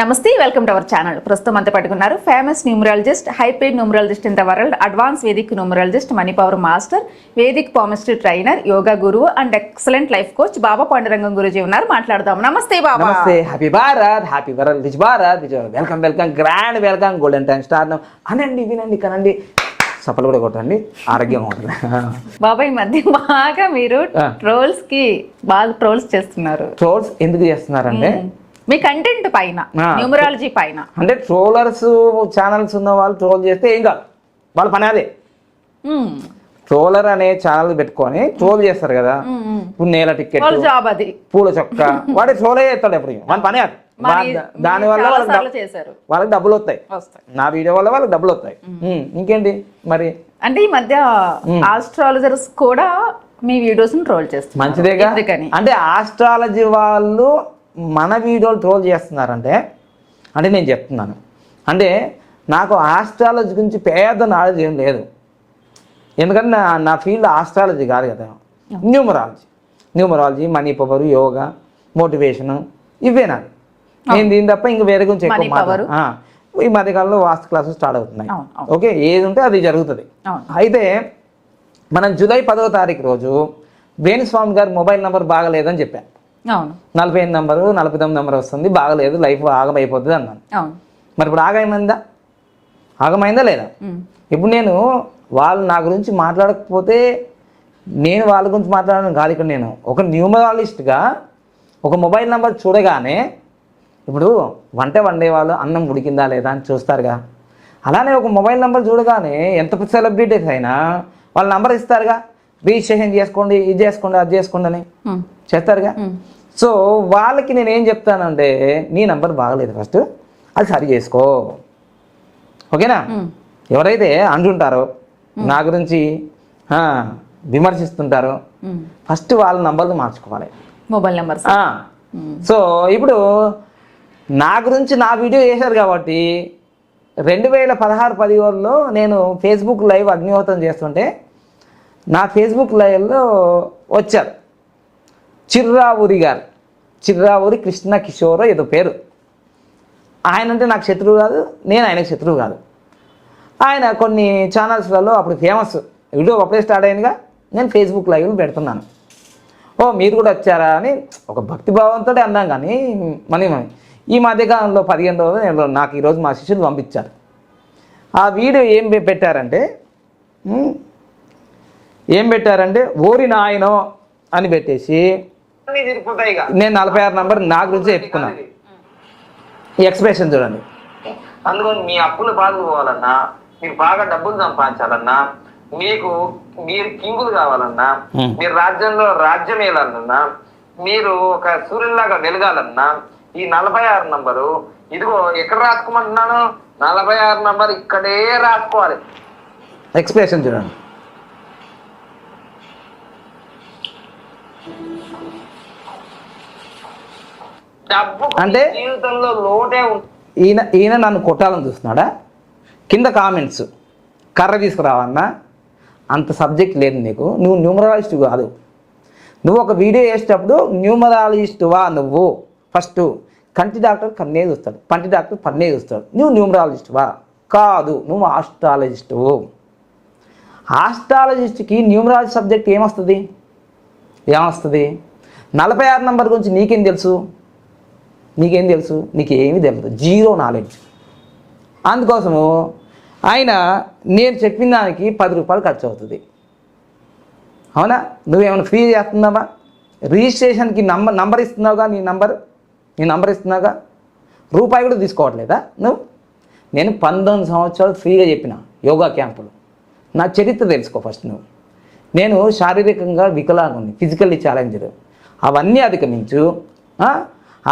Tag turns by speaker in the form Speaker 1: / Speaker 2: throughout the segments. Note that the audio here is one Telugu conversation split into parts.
Speaker 1: నమస్తే వెల్కమ్ టు అవర్ ఛానల్. ప్రస్తుతం అంతా పట్టుకున్నారు famous numerologist hybrid numerologist in the world advance Vedic numerologist money power master Vedic palmistry trainer yoga గురువు and excellent life coach Baba Pandurangam Guruji ఉన్నారు. మాట్లాడదాం. నమస్తే బాబా.
Speaker 2: నమస్తే హ్యాపీ భారత్ హ్యాపీ భారత్ విజ్ భారత్ విజ్ welcome welcome grand welcome golden time star అనండి వినండి కనండి. సపలు కూడా కొట్టండి. ఆరోగ్యంగా ఉంటుంది.
Speaker 1: బాబా ఈ మధ్య బాగా మీరు. ట్రోల్స్కి బాగా ట్రోల్స్ చేస్తున్నారు.
Speaker 2: ట్రోల్స్ ఎందుకు చేస్తున్నారంటే
Speaker 1: మీ కంటెంట్ పైన. న్యూమరాలజీ పైన.
Speaker 2: అంటే ట్రోలర్స్ ఛానల్స్ ఉన్న వాళ్ళు ట్రోల్ చేస్తే ఏం కాదు. వాళ్ళ పని అదే. ట్రోలర్ అనే ఛానల్ పెట్టుకొని ట్రోల్ చేస్తారు కదా. ఇప్పుడు నేల టికెట్ పూల చొక్క వాడి ట్రోలే చేస్తాడు ఎప్పుడు? వాళ్ళ పని అది.
Speaker 1: మరి
Speaker 2: వా- దానివల్ల
Speaker 1: చాలా
Speaker 2: వాళ్ళకి డబ్బులు వస్తాయి. నా వీడియో వల్ల వాళ్ళకి డబ్బులు వస్తాయి. ఇంకేంటి? మరి?
Speaker 1: అంటే ఈ మధ్య ఆస్ట్రాలజర్స్ కూడా మీ వీడియోస్ ట్రోల్ చేస్తున్నారు.
Speaker 2: మంచిదేగా? అంటే ఆస్ట్రాలజీ వాళ్ళు మన వీడియోలు ట్రోల్ చేస్తున్నారంటే అంటే నేను చెప్తున్నాను. అంటే నాకు ఆస్ట్రాలజీ గురించి పేద నాలెడ్జ్ ఏం లేదు. ఎందుకంటే నా నా ఫీల్డ్ ఆస్ట్రాలజీ కాదు కదా. Numerology numerology money power yoga motivation ఇవే నాకు. నేను దీని తప్ప ఇంక వేరే గురించి ఎక్కువ. మాట్లాడ- ఈ మధ్యకాలంలో వాస్తు క్లాసెస్ స్టార్ట్ అవుతున్నాయి. ఓకే ఏది ఉంటే అది జరుగుతుంది. అయితే మనం జూలై పదవ తారీఖు రోజు వేణుస్వామి గారి మొబైల్ నెంబర్ బాగలేదని చెప్పాను నలభై ఎనిమిది నెంబరు నలభై తొమ్మిది నెంబర్ వస్తుంది. బాగలేదు లైఫ్ ఆగమైపోతుంది అన్నాను. మరి ఇప్పుడు ఆగమైందా? ఆగమైందా లేదా. ఇప్పుడు నేను వాళ్ళు నా గురించి మాట్లాడకపోతే నేను వాళ్ళ గురించి మాట్లాడడం కాదు ఇక్కడ నేను. ఒక న్యూమరాలిస్ట్గా ఒక మొబైల్ నెంబర్ చూడగానే ఇప్పుడు వంట వండే వాళ్ళు అన్నం ఉడికిందా లేదా అని చూస్తారుగా. అలానే ఒక మొబైల్ నెంబర్ చూడగానే ఎంత సెలబ్రిటీస్ అయినా వాళ్ళ నెంబర్ ఇస్తారుగా. రిజిస్ట్రేషన్ చేసుకోండి ఇది చేసుకోండి అది చేసుకోండి అని. చేస్తారుగా. సో వాళ్ళకి నేను ఏం చెప్తానంటే నీ నంబర్ బాగలేదు ఫస్ట్ అది సరి చేసుకో. ఓకేనా. ఎవరైతే అంటుంటారో నా గురించి విమర్శిస్తుంటారో. ఫస్ట్ వాళ్ళ నంబర్లు మార్చుకోవాలి.
Speaker 1: Mobile numbers.
Speaker 2: ఆ, సో ఇప్పుడు నా గురించి నా వీడియో చేశారు కాబట్టి రెండు వేల పదహారు పదిహేడులో నేను ఫేస్బుక్ లైవ్ అగ్నిహోత్రం చేస్తుంటే నా ఫేస్బుక్ లైవ్లో వచ్చారు. చిర్రావురి గారు. చిర్రావురి కృష్ణ కిషోర్ ఏదో పేరు. ఆయన అంటే నాకు శత్రువు కాదు నేను ఆయనకు శత్రువు కాదు. ఆయన కొన్ని ఛానల్స్లలో అప్పుడు ఫేమస్ వీడియో అప్పుడే స్టార్ట్ అయిందిగా నేను ఫేస్బుక్ లైవ్ పెడుతున్నాను. ఓ మీరు కూడా వచ్చారా అని ఒక భక్తి భావంతో అన్నాం కానీ మనీ మనీ. ఈ మధ్యకాలంలో పదిహేను రోజులు నేను నాకు ఈరోజు మా శిష్యులు పంపించారు. ఆ వీడియో ఏం పెట్టారంటే ఏం పెట్టారంటే ఓరి నాయనో అని పెట్టేసి నేను నలభై ఆరు నంబర్ నా గురించి చెప్పుకున్నాను ఈ ఎక్స్ప్రెషన్ చూడండి. అందుకని మీ అప్పులు బాగా పోవాలన్నా మీరు బాగా డబ్బులు సంపాదించాలన్నా మీకు మీరు కింగులు కావాలన్నా మీరు రాజ్యంలో రాజ్యం వేయాలన్నా మీరు ఒక సూర్యులాగా వెలగాలన్నా ఈ నలభై ఆరు నంబరు ఇదిగో ఎక్కడ రాసుకోమంటున్నాను? నలభై ఆరు నంబర్ ఇక్కడే రాసుకోవాలి. ఎక్స్ప్రెషన్ చూడండి.
Speaker 3: డబ్బు
Speaker 2: అంటే
Speaker 3: జీవితంలో లోటే ఉంటుంది
Speaker 2: ఈయన ఈయన నన్ను కొట్టాలని చూస్తున్నాడా? కింద కామెంట్స్. కర్ర తీసుకురావన్నా? అంత సబ్జెక్ట్ లేదు నీకు. నువ్వు న్యూమరాలజిస్ట్ కాదు. నువ్వు ఒక వీడియో వేసేటప్పుడు న్యూమరాలజిస్ట్వా నువ్వు. ఫస్ట్ కంటి డాక్టర్ కన్నే చూస్తాడు. పంటి డాక్టర్ పన్నే చూస్తాడు. నువ్వు న్యూమరాలజిస్ట్వా కాదు. నువ్వు ఆస్ట్రాలజిస్టువు ఆస్ట్రాలజిస్ట్కి న్యూమరాలజీ సబ్జెక్ట్ ఏమొస్తుంది? ఏమొస్తుంది? నలభై ఆరు నంబర్ గురించి నీకేం తెలుసు? నీకేం తెలుసు? నీకేమీ తెలియదు జీరో నాలెడ్జ్. అందుకోసము ఆయన నేను చెప్పిన దానికి పది రూపాయలు ఖర్చు అవుతుంది అవునా? నువ్వేమైనా ఫ్రీ చేస్తున్నావా? రిజిస్ట్రేషన్కి నంబర్ నంబర్ ఇస్తున్నావుగా నీ నంబర్? నీ నంబర్ ఇస్తున్నావుగా? రూపాయి కూడా తీసుకోవట్లేదా నువ్వు? నేను పంతొమ్మిది సంవత్సరాలు ఫ్రీగా చెప్పిన యోగా క్యాంపులు. నా చరిత్ర తెలుసుకో ఫస్ట్ నువ్వు. నేను శారీరకంగా వికలాంగుని ఫిజికల్లీ ఛాలెంజర్ అవన్నీ అధిగమించు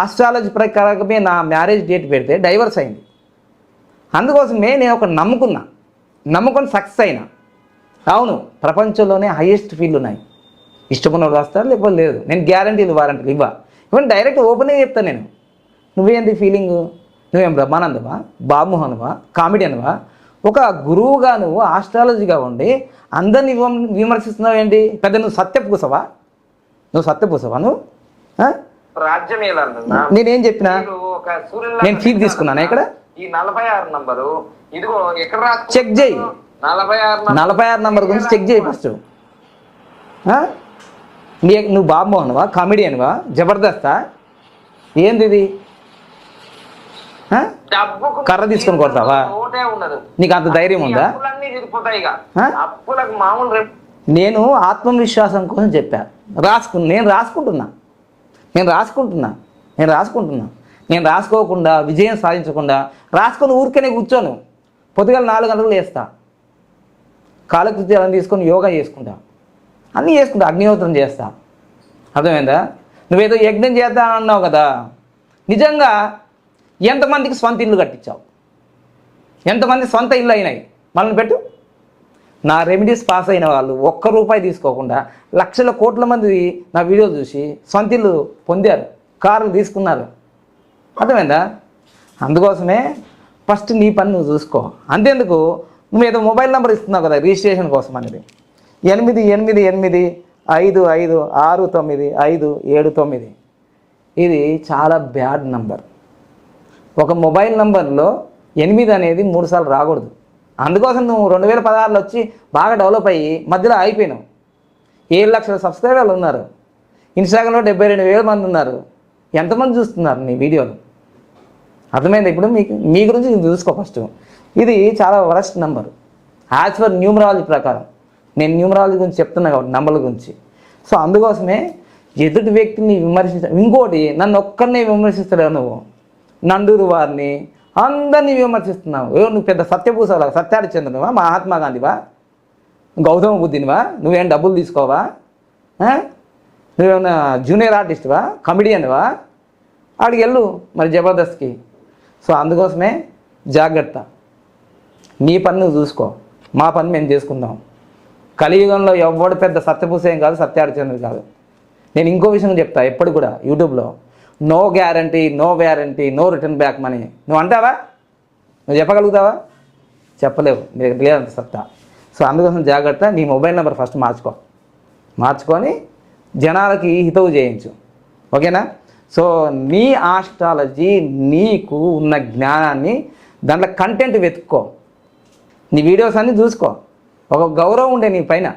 Speaker 2: ఆస్ట్రాలజీ ప్రకారమే నా మ్యారేజ్ డేట్ పెడితే డైవర్స్ అయింది. అందుకోసమే నేను ఒక నమ్ముకున్నా. నమ్ముకొని సక్సెస్ అయినా. అవును ప్రపంచంలోనే హైయెస్ట్ ఫీల్డ్ ఉన్నాయి. ఇష్టపడినోడు రాస్తారు లేకపోతే లేదు. నేను గ్యారంటీలు వారంటీలు ఇవ్వ. ఇవన్నీ డైరెక్ట్ ఓపెన్గా చెప్తాను నేను. నువ్వేంటి ఫీలింగ్ నువ్వేం బ్రహ్మానందవా బాబుమోహన్వా కామెడియన్వా ఒక గురువుగా నువ్వు ఆస్ట్రాలజీగా ఉండి అందరిని విమర్శిస్తున్నావు ఏంటి? పెద్ద నువ్వు సత్యపూసవా నువ్వు సత్యపూసవా నువ్వు?
Speaker 3: రాజ్యం
Speaker 2: నేనేం చెప్పినా? నేను ఫీజు తీసుకున్నానా ఇక్కడ?
Speaker 3: ఈ నలభై ఆరు నంబరు. ఇదిగో ఎక్కడ?
Speaker 2: చెక్ చేయి.
Speaker 3: నలభై ఆరు నంబర్.
Speaker 2: నలభై ఆరు నంబర్ గురించి చెక్ చేయి ఫస్ట్? నీ నువ్వు బాబు మోహన్వా కామెడియన్వా? జబర్దస్తా? ఏంది ఇది? కర్ర తీసుకొని కొడతావా? నీకు అంత ధైర్యం ఉందా? నేను ఆత్మవిశ్వాసం కోసం చెప్పా. రాసుకు నేను రాసుకుంటున్నా. నేను రాసుకుంటున్నా. నేను రాసుకుంటున్నా. నేను రాసుకోకుండా విజయం సాధించకుండా రాసుకొని ఊరికనే కూర్చోను. పొద్దుగల నాలుగు గంటలు వేస్తా కాలకృత్యాలను తీసుకొని యోగా చేసుకుంటా. అన్నీ చేసుకుంటా అగ్నిహోత్రం చేస్తా. అర్థమైందా? నువ్వేదో యజ్ఞం చేద్దా అన్నావు కదా. నిజంగా ఎంతమందికి స్వంత ఇల్లు కట్టించావు? ఎంతమంది సొంత ఇల్లు అయినాయి? మనల్ని పెట్టు. నా రెమెడీస్ పాస్ అయిన వాళ్ళు ఒక్క రూపాయి తీసుకోకుండా లక్షల కోట్ల మంది నా వీడియో చూసి సొంతిల్లు పొందారు కార్లు తీసుకున్నారు. అర్థమైందా? అందుకోసమే ఫస్ట్ నీ పని నువ్వు చూసుకో. అంతేందుకు? నువ్వు ఏదో మొబైల్ నెంబర్ ఇస్తున్నావు కదా రిజిస్ట్రేషన్ కోసం అనేది. ఎనిమిది ఎనిమిది ఎనిమిది ఐదు ఐదు ఆరు తొమ్మిది ఐదు ఏడు తొమ్మిది. ఇది చాలా బ్యాడ్ నంబర్ ఒక మొబైల్ నంబర్లో ఎనిమిది అనేది మూడు సార్లు రాకూడదు. అందుకోసం నువ్వు రెండు వేల పదహారులో వచ్చి బాగా డెవలప్ అయ్యి మధ్యలో అయిపోయినావు ఏడు లక్షల సబ్స్క్రైబర్లు ఉన్నారు. ఇన్స్టాగ్రామ్లో డెబ్బై రెండు వేల మంది ఉన్నారు. ఎంతమంది చూస్తున్నారు నీ వీడియోలు? అర్థమైంది? ఇప్పుడు మీకు మీ గురించి చూసుకో ఫస్ట్. ఇది చాలా worst number. As per numerology ప్రకారం. నేను న్యూమరాలజీ గురించి చెప్తున్నా కాబట్టి నంబర్ల గురించి. సో అందుకోసమే ఎదుటి వ్యక్తిని విమర్శించ ఇంకోటి నన్ను ఒక్కరినే విమర్శిస్తలేవు నువ్వు. నండూరు వారిని అందరినీ విమర్శిస్తున్నావు. ఏ నువ్వు పెద్ద సత్యపూసలా సత్యారిచంద్రునివా? మహాత్మా గాంధీవా గౌతమ బుద్ధినివా? నువ్వేం డబ్బులు తీసుకోవా? నువ్వేమన్నా జూనియర్ ఆర్టిస్ట్వా? కమిడియన్వా? ఆడికి వెళ్ళు మరి జబర్దస్త్కి. సో అందుకోసమే జాగ్రత్త. నీ పని నువ్వు చూసుకో. మా పని మేము చేసుకుందాం. కలియుగంలో ఎవడు పెద్ద సత్యభూసేం కాదు సత్యార్చంద్రుడు కాదు. నేను ఇంకో విషయం చెప్తా ఎప్పుడు కూడా యూట్యూబ్లో. No guarantee no warranty no return back money. నువ్వు అంటావా? నువ్వు చెప్పగలుగుతావా? చెప్పలేవు. నీకు లేదంత సత్తా. సో అందుకోసం జాగ్రత్త నీ మొబైల్ నెంబర్ ఫస్ట్ మార్చుకో. మార్చుకొని జనాలకి హితవు చేయించు. ఓకేనా? సో నీ ఆస్ట్రాలజీ నీకు ఉన్న జ్ఞానాన్ని దాంట్లో కంటెంట్ వెతుక్కో. నీ వీడియోస్ అన్నీ చూసుకో. ఒక గౌరవం ఉండే నీ పైన.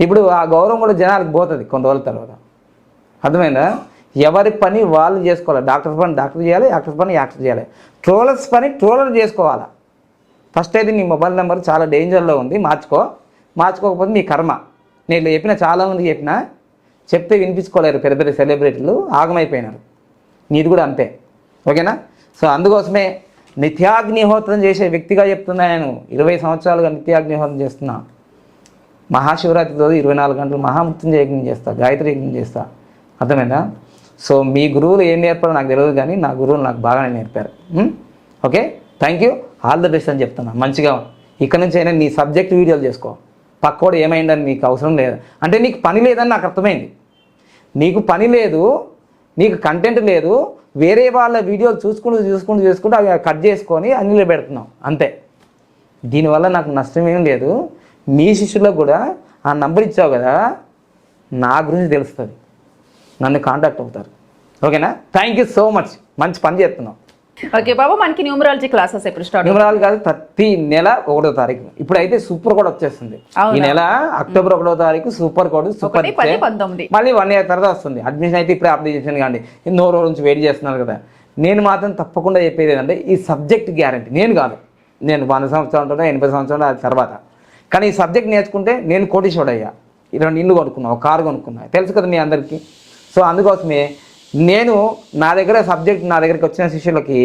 Speaker 2: ఇప్పుడు ఆ గౌరవం కూడా జనాలకు పోతుంది కొన్ని రోజుల తర్వాత. అర్థమైందా? ఎవరి పని వాళ్ళు చేసుకోవాలి. డాక్టర్ పని డాక్టర్ చేయాలి యాక్టర్ పని యాక్టర్ చేయాలి. ట్రోలర్స్ పని ట్రోలర్ చేసుకోవాలా? ఫస్ట్ అయితే నీ మొబైల్ నెంబర్ చాలా డేంజర్లో ఉంది మార్చుకో. మార్చుకోకపోతే నీ కర్మ. నేను చెప్పిన చాలామందికి చెప్పిన చెప్తే వినిపించుకోలేరు పెద్ద పెద్ద సెలబ్రిటీలు ఆగమైపోయినారు. నీది కూడా అంతే. ఓకేనా? సో అందుకోసమే నిత్యాగ్నిహోత్రం చేసే వ్యక్తిగా చెప్తున్నా నేను. ఇరవై సంవత్సరాలుగా నిత్యాగ్నిహోత్రం చేస్తున్నా. మహాశివరాత్రి రోజు ఇరవై నాలుగు గంటలు మహామృత్యుంజయ యజ్ఞం చేస్తా గాయత్రి యజ్ఞం చేస్తా. అర్థమైందా? సో మీ గురువులు ఏం నేర్పారో నాకు తెలియదు కానీ నా గురువులు నాకు బాగానే నేర్పారు. Okay? Thank you all the best అని చెప్తున్నా. మంచిగా ఇక్కడ నుంచి అయినా నీ సబ్జెక్ట్ వీడియోలు చేసుకో. పక్కోడు ఏమైందని నీకు అవసరం లేదు. అంటే నీకు పని లేదని నాకు అర్థమైంది. నీకు పని లేదు నీకు కంటెంట్ లేదు వేరే వాళ్ళ వీడియోలు చూసుకుంటూ చూసుకుంటూ చూసుకుంటూ అవి కట్ చేసుకొని అన్నిలో పెడుతున్నావు అంతే. దీనివల్ల నాకు నష్టం ఏం లేదు. మీ శిష్యులకు కూడా ఆ నంబర్ ఇచ్చావు కదా నా గురించి తెలుస్తుంది. నన్ను కాంటాక్ట్ అవుతారు. ఓకేనా? థ్యాంక్ యూ సో మచ్ మంచి పని చేస్తున్నావు.
Speaker 1: ఓకే బాబా మనకి న్యూమరాలజీ క్లాసెస్ ఎప్పుడు స్టార్ట్
Speaker 2: న్యూమరాలు కాదు ప్రతి నెల ఒకటో తారీఖు. ఇప్పుడైతే సూపర్ కోడ్ వచ్చేస్తుంది? ఈ నెల అక్టోబర్ ఒకటో తారీఖు సూపర్ కోడ్ సూపర్ మళ్ళీ వన్ ఇయర్ తర్వాత వస్తుంది. అడ్మిషన్ అయితే ఇప్పుడే అప్లై చేసాను కానీ ఎన్నో రోజుల నుంచి వెయిట్ చేస్తున్నారు కదా. నేను మాత్రం తప్పకుండా చెప్పేది ఏంటంటే ఈ సబ్జెక్ట్ గ్యారంటీ నేను కాదు. నేను వంద సంవత్సరాలు ఉంటున్నా ఎనభై సంవత్సరాలు అది తర్వాత. కానీ ఈ సబ్జెక్ట్ నేర్చుకుంటే నేను కోటీశ్వరుడు అయ్యా ఈ రెండు ఇల్లు కొనుక్కున్నా ఒక కారు కొనుక్కున్నా. తెలుసు కదా మీ అందరికీ? సో అందుకోసమే నేను నా దగ్గర సబ్జెక్ట్ నా దగ్గరికి వచ్చిన శిష్యులకి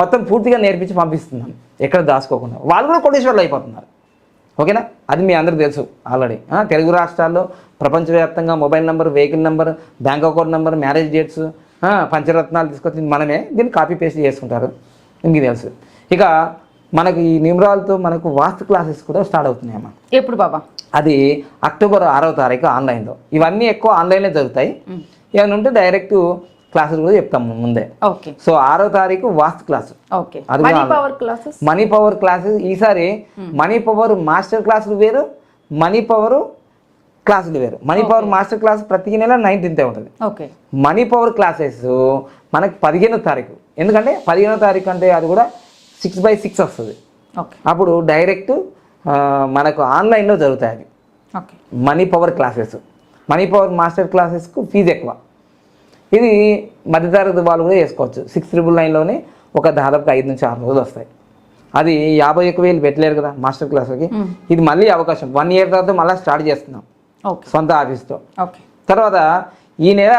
Speaker 2: మొత్తం పూర్తిగా నేర్పించి పంపిస్తున్నాను. ఎక్కడ దాచుకోకుండా. వాళ్ళు కూడా కోటీశ్వరులు అయిపోతున్నారు. ఓకేనా? అది మీ అందరికి తెలుసు ఆల్రెడీ. తెలుగు రాష్ట్రాల్లో ప్రపంచవ్యాప్తంగా mobile number vehicle number bank account number marriage dates పంచరత్నాలు తీసుకొచ్చి మనమే దీన్ని కాపీ పేస్ట్ చేసుకుంటారు. మీకు తెలుసు. ఇక మనకి ఈ న్యూమరాలతో మనకు వాస్తు క్లాసెస్ కూడా స్టార్ట్ అవుతున్నాయి అమ్మా.
Speaker 1: ఎప్పుడు బాబా?
Speaker 2: అది అక్టోబర్ ఆరవ తారీఖు ఆన్లైన్లో. ఇవన్నీ ఎక్కువ ఆన్లైన్లో జరుగుతాయి. ఏమైనా ఉంటే డైరెక్ట్ క్లాసులు కూడా చెప్తాము ముందే
Speaker 1: ఓకే
Speaker 2: సో ఆరో తారీఖు వాస్తు క్లాసు
Speaker 1: ఓకే
Speaker 2: అది
Speaker 1: money power classes
Speaker 2: money power classes ఈసారి మనీ పవర్ మాస్టర్ క్లాసులు వేరు మనీ పవర్ క్లాసులు వేరు. మనీ పవర్ మాస్టర్ క్లాస్ ప్రతి నెల నైన్టీన్తే ఉంటుంది.
Speaker 1: ఓకే
Speaker 2: మనీ పవర్ క్లాసెస్ మనకు పదిహేనో తారీఖు. ఎందుకంటే పదిహేనో తారీఖు అంటే అది కూడా సిక్స్ బై సిక్స్ వస్తుంది.
Speaker 1: ఓకే
Speaker 2: అప్పుడు డైరెక్ట్ మనకు ఆన్లైన్లో జరుగుతాయి అవి.
Speaker 1: Okay
Speaker 2: money power classes money power master క్లాసెస్కు fees ఎక్కువ. ఇది మధ్యతరగతి వాళ్ళు కూడా చేసుకోవచ్చు. సిక్స్ ట్రిపుల్ నైన్లోనే ఒక దాదాపు ఐదు నుంచి ఆరు రోజులు వస్తాయి. అది యాభై ఒక్క వేలు పెట్టలేరు కదా మాస్టర్ క్లాస్కి ఇది మళ్ళీ అవకాశం. వన్ ఇయర్ తర్వాత మళ్ళీ స్టార్ట్ చేస్తున్నాం. సొంత ఆఫీస్తో.
Speaker 1: ఓకే.
Speaker 2: తర్వాత ఈ నెల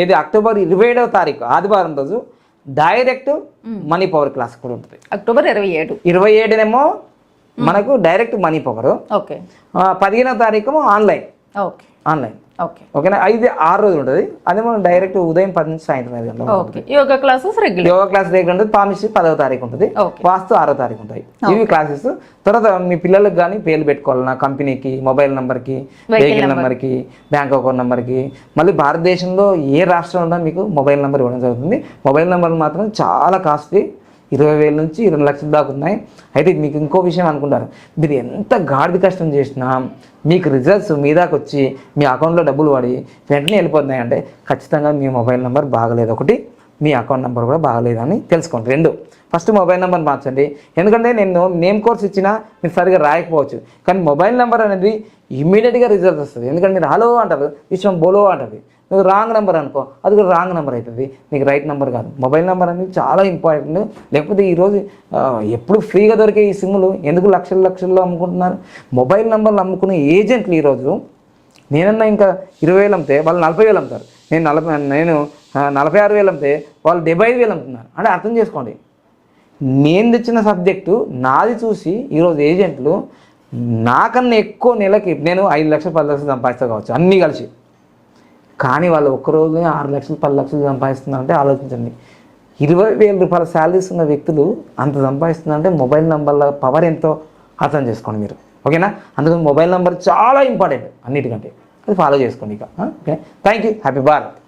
Speaker 2: ఏది అక్టోబర్ ఇరవై ఏడవ తారీఖు ఆదివారం రోజు డైరెక్ట్ మనీ పవర్ క్లాస్ కూడా ఉంటుంది.
Speaker 1: అక్టోబర్ ఇరవై ఏడు.
Speaker 2: ఇరవై ఏడునేమో మనకు డైరెక్ట్ మనీ పవర్.
Speaker 1: ఓకే.
Speaker 2: పదిహేనవ తారీఖు ఆన్లైన్.
Speaker 1: ఓకే.
Speaker 2: ఆన్లైన్
Speaker 1: ఓకే
Speaker 2: ఓకేనా ఐదు ఆరు రోజులు ఉంటుంది. అదే మనం డైరెక్ట్ ఉదయం పది నుంచి సాయంత్రం ఐదు గంటలు
Speaker 1: okay yoga classes regular
Speaker 2: yoga class రేపు ఉంటుంది. పామిస్ట్రీ పదవ తారీఖు ఉంటుంది. వాస్తు ఆరో తారీఖు ఉంటాయి. ఇవి క్లాసెస్ తర్వాత మీ పిల్లలకు కానీ పేర్లు పెట్టుకోవాలన్నా కంపెనీకి మొబైల్ నెంబర్కి వెహికల్ నెంబర్కి బ్యాంక్ అకౌంట్ నెంబర్కి. మళ్ళీ భారతదేశంలో ఏ రాష్ట్రంలో మీకు మొబైల్ నెంబర్ ఇవ్వడం జరుగుతుంది. మొబైల్ నెంబర్ మాత్రం చాలా కాస్ట్లీ ఇరవై వేల నుంచి ఇరవై లక్షల దాకా ఉన్నాయి. అయితే మీకు ఇంకో విషయం అనుకుంటారు మీరు ఎంత గాడిద కష్టం చేసినా మీకు రిజల్ట్స్ మీ దాకా వచ్చి మీ అకౌంట్లో డబ్బులు పడి వెంటనే వెళ్ళిపోతున్నాయి అంటే ఖచ్చితంగా మీ మొబైల్ నెంబర్ బాగలేదు. ఒకటి మీ అకౌంట్ నెంబర్ కూడా బాగలేదని తెలుసుకోండి. రెండు ఫస్ట్ మొబైల్ నెంబర్ మార్చండి. ఎందుకంటే నేను నేమ్ కోర్స్ ఇచ్చినా మీరు సరిగా రాయకపోవచ్చు. కానీ మొబైల్ నెంబర్ అనేది ఇమ్మీడియట్గా రిజల్ట్ వస్తుంది. ఎందుకంటే మీరు హలో అంటారు విశ్వం బోలో అంటుంది. నువ్వు రాంగ్ నెంబర్ అనుకో అది కూడా రాంగ్ నెంబర్ అవుతుంది నీకు రైట్ నెంబర్ కాదు. మొబైల్ నెంబర్ అనేది చాలా ఇంపార్టెంట్ లేకపోతే ఈరోజు ఎప్పుడు ఫ్రీగా దొరికే ఈ సిమ్లు ఎందుకు లక్షల లక్షల్లో అమ్ముకుంటున్నారు? మొబైల్ నెంబర్లు అమ్ముకునే ఏజెంట్లు ఈరోజు నేనన్నా ఇంకా ఇరవై వేలు అమ్మితే వాళ్ళు నలభై వేలు అమ్ముతారు. నేను నలభై నేను నలభై ఆరు వేలు అమ్మితే వాళ్ళు డెబ్బై ఐదు వేలు అమ్ముతున్నారు. అంటే అర్థం చేసుకోండి. నేను తెచ్చిన సబ్జెక్టు నాది చూసి ఈరోజు ఏజెంట్లు నాకన్నా ఎక్కువ నెలకి నేను ఐదు లక్షలు పది లక్షలు సంపాదిస్తా కావచ్చు అన్నీ కలిసి. కానీ వాళ్ళు ఒక్కరోజు ఆరు లక్షలు పది లక్షలు సంపాదిస్తున్నారంటే ఆలోచించండి. ఇరవై వేల రూపాయల శాలరీస్ ఉన్న వ్యక్తులు అంత సంపాదిస్తున్నారంటే మొబైల్ నెంబర్ల పవర్ ఎంతో అర్థం చేసుకోండి మీరు. ఓకేనా? అందుకని మొబైల్ నెంబర్ చాలా ఇంపార్టెంట్ అన్నిటికంటే. అది ఫాలో చేసుకోండి ఇక. Okay thank you happy Bharat.